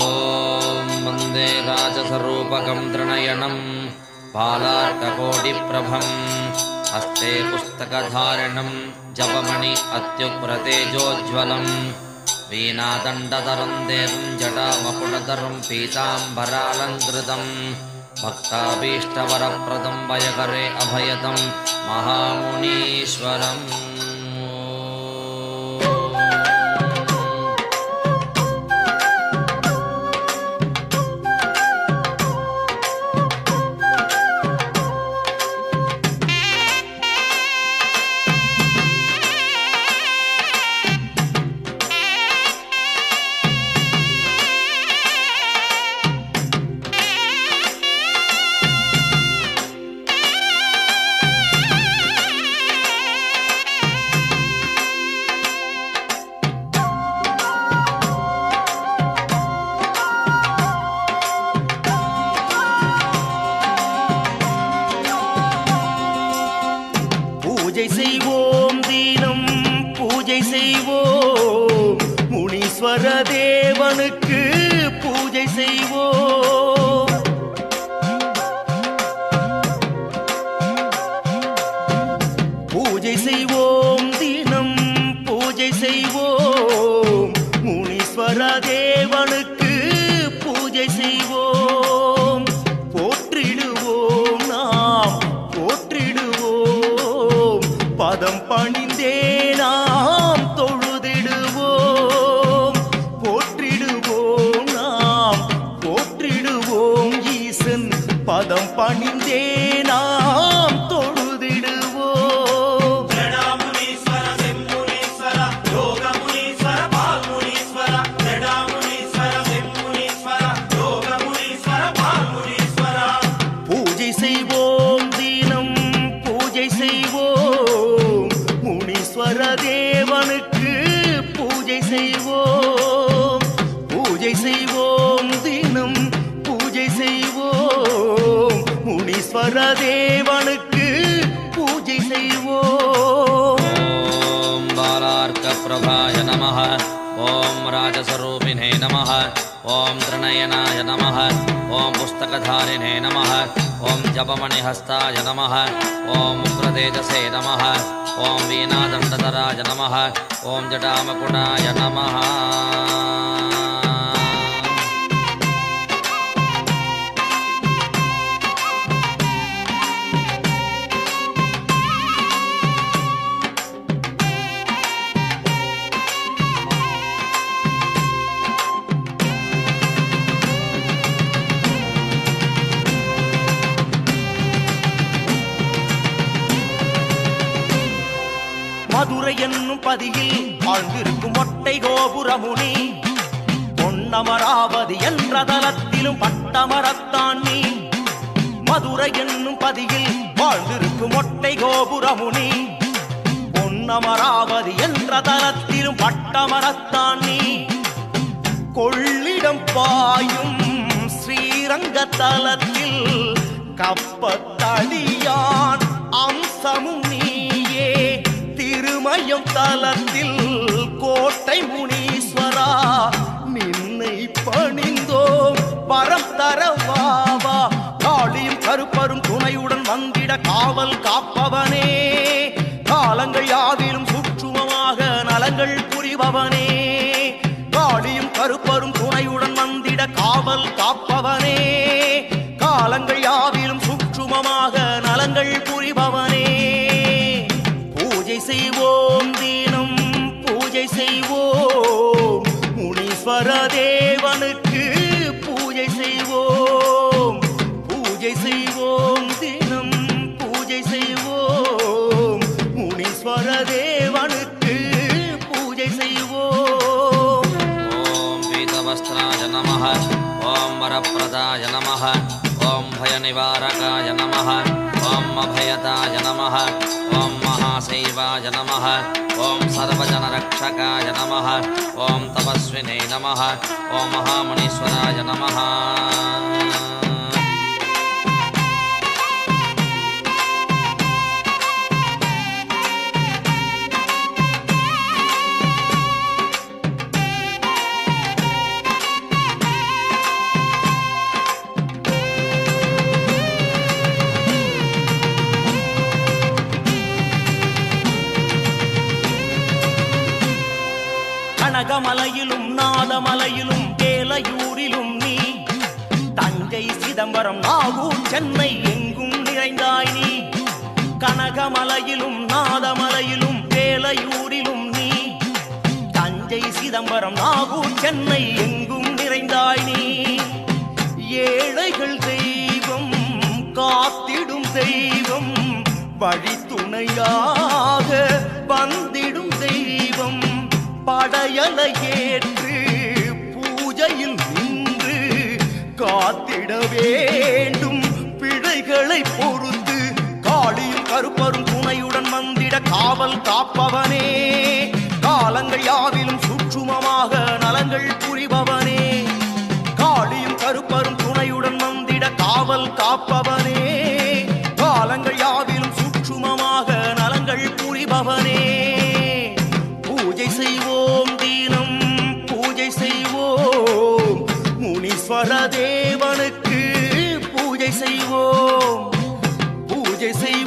वन्दे राजसरूपकं त्रिणयनं बालार्ककोटिप्रभम्। हस्ते पुस्तकधारिणं जपमणि अत्युग्रतेजोज्ज्वलम्। वीणादण्डधरं देवं जटामपुटधरं पीताम्बरालङ्कृतं। भक्ताभीष्टवरप्रदं वयकरे अभयदं महामुनीश्वरम् பூஜை பதம் பணிந்தே பரதேவனுக்கு பூஜை செய்வோம் பாலார்த்த பிரபாய நம ஓம் ராஜஸ்வரூபினே நம ஓம் திருநயனாய நம ஓம் புஸ்தகதாரிணே நம ஓம் ஜபமணிஹஸ்தாய நம ஓம் உக்ரதேஜசே நம ஓம் வீணாதண்டதராய நம ஓம் ஜடாமகுடாய நம என்னும் பதியில் வாழ்ந்திருக்கும் மொட்டை கோபுரமுனி. பொன்னமராவதி என்ற தலத்திலும் பட்டமரத்தான் நீ. மதுரை என்னும் பதியில் வாழ்ந்திருக்கும் மொட்டை கோபுரமுனி. பொன்னமராவதி என்ற தலத்திலும் பட்டமரத்தான் நீ. கொள்ளிடம் பாயும் ஸ்ரீரங்க தலத்தில் கப்பத்தடியான் அம்சமும் நீயே. திருமயம் தலத்தில் கோட்டை முனீஸ்வரா நின்னை பணிந்தோம் பரம் தரவாவா காளியும் கருப்பரும் துணையுடன் வந்திட காவல் காப்பவனே. காலங்கள் யாவிலும் சுற்றுமமாக நலங்கள் புரிபவனே. காளியும் கருப்பரும் துணையுடன் வந்திட காவல் காப்பவனே. காலங்கள் யாவிலும் சுற்றுமமாக நலங்கள் புரிபவனே. ప్రదాయ నమ ఓం భయ నివారకాయ నమ ఓం అభయదాయ నమ ఓం మహాశైవాయ నమ ఓం సర్వజనరక్షకాయ నమ ఓం తపస్వినే నమ ఓం మహామునీశ్వరాయ నమ சிதம்பரம் நாகூர் சென்னை எங்கும் நிறைந்தாய் நீ. கனகமலையிலும் நாதமலையிலும் வேலையூரிலும் நீ. தஞ்சை சிதம்பரம் நாகூர் சென்னை எங்கும் நிறைந்தாய் நீ. ஏழைகள் தெய்வம் காத்திடும் தெய்வம் வழித்துணையாக வந்திடும் தெய்வம். படையலை ஏற்று வேண்டும். பிழைகளை பொறுத்து காளியும் கருப்பரும் துணையுடன் வந்திட காவல் காப்பவனே. காலங்கள் யாவிலும் சுற்றுமமாக நலங்கள் புரிபவனே. காளியும் கருப்பரும் துணையுடன் வந்திட காவல் காப்பவனே. காலங்கள் யாவிலும் சுற்றுமமாக நலங்கள் புரிபவனே. பூஜை செய்வோம் தீனம் பூஜை செய்வோம். முனீஸ்வர தேவனுக்கு செய்வோம். பூஜை செய்வோம்.